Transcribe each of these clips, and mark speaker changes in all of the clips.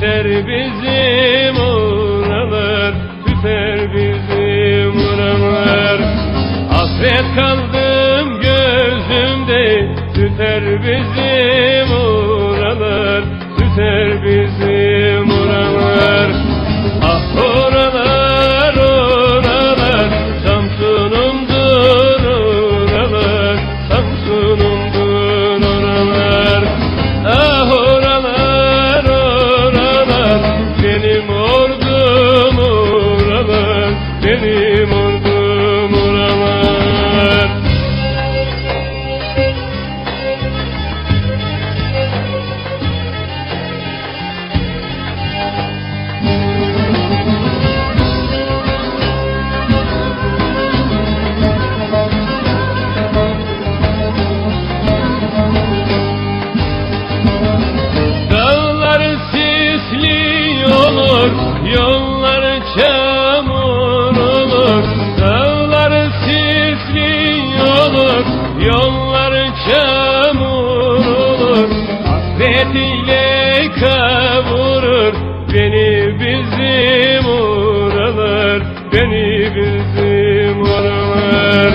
Speaker 1: Tüter bizim oralar Tüter bizim oralar Hasret kaldım gözümde Tüter bizim çamur olur. Dağlar sisli olur, yollar çamur olur. Hasretiyle kavurur beni bizim oralar, beni bizim oralar.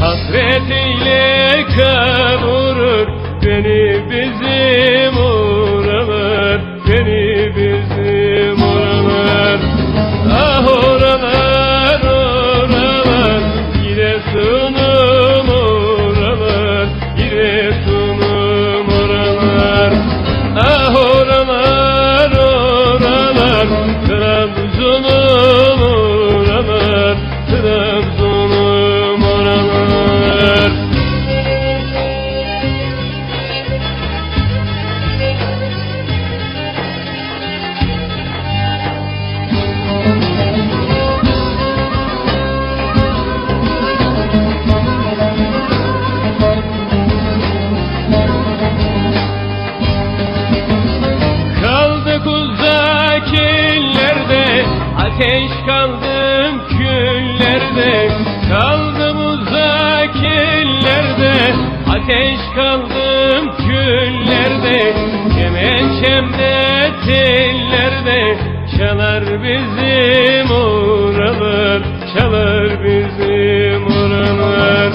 Speaker 1: Hasretiyle kavurur beni bizim oralar, Ateş kaldım küllerde Kemençemde tellerde. Çalar bizim oralar Çalar bizim oralar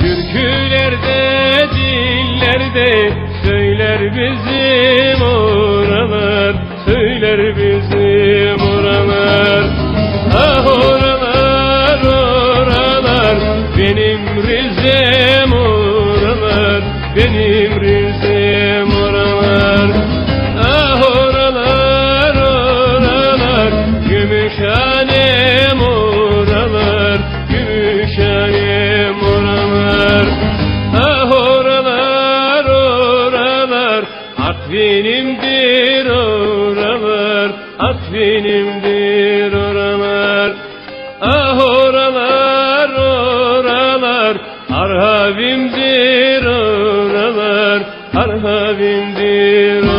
Speaker 1: Türkülerde, dillerde söyler bizim Artvin'imdir oralar. Ah oralar, oralar, Arhavimdir oralar, Arhavimdir oralar.